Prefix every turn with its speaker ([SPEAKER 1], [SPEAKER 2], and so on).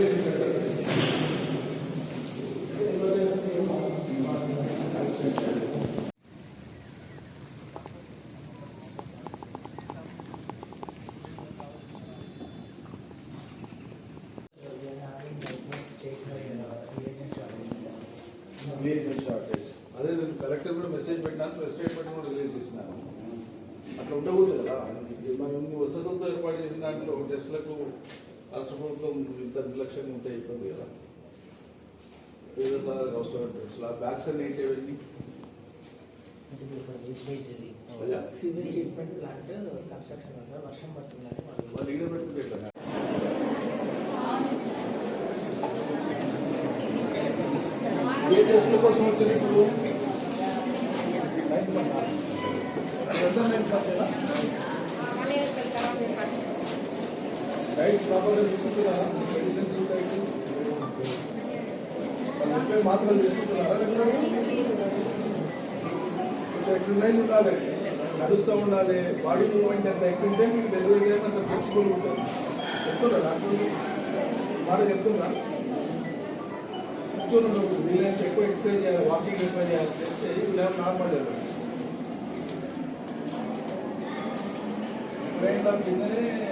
[SPEAKER 1] వెళ్ళిపోతాను నేను వెళ్ళిపోతాను అది correctable message Patna press statement కూడా రిలీజ్ చేస్తాను అక్కడ ఉంటది కదా మరి వసదు తయారు పడిసినా అట్లా టెస్ట్లకు రాష్ట్ర ప్రభుత్వం ఇంత నిర్లక్ష్యంగా ఉంటే ఇబ్బంది కదా పేదసారి అవసరం అసలు ఆ బ్యాగ్స్ అన్ని ఏంటి అవన్నీ
[SPEAKER 2] సివిల్ ట్రీట్మెంట్ ప్లాంట్ కన్స్ట్రక్షన్ వర్షం పడుతుంది వాళ్ళు
[SPEAKER 1] ఇక్కడ పెట్టుకుంటే ఏ టెస్ట్ల కోసం వచ్చింది ఇప్పుడు కొంచెం ఎక్సర్సైజ్ ఉండాలి నడుస్తూ ఉండాలి బాడీ మూవ్మెంట్ ఎంత ఎక్కువ మీకు డెలివరీ టైం అంత ఫ్లెక్సిబుల్ ఉంటుంది చెప్తున్నా డాక్టర్ మాట చెప్తున్నా కూర్చొని ఉండకూడదు వీలైనంత ఎక్కువ ఎక్సర్సైజ్ చేయాలి వాకింగ్ ఎక్కువ చేయాలి చేస్తే వీళ్ళు నార్మల్ డెలివరీ బ్రెయిన్ లాక్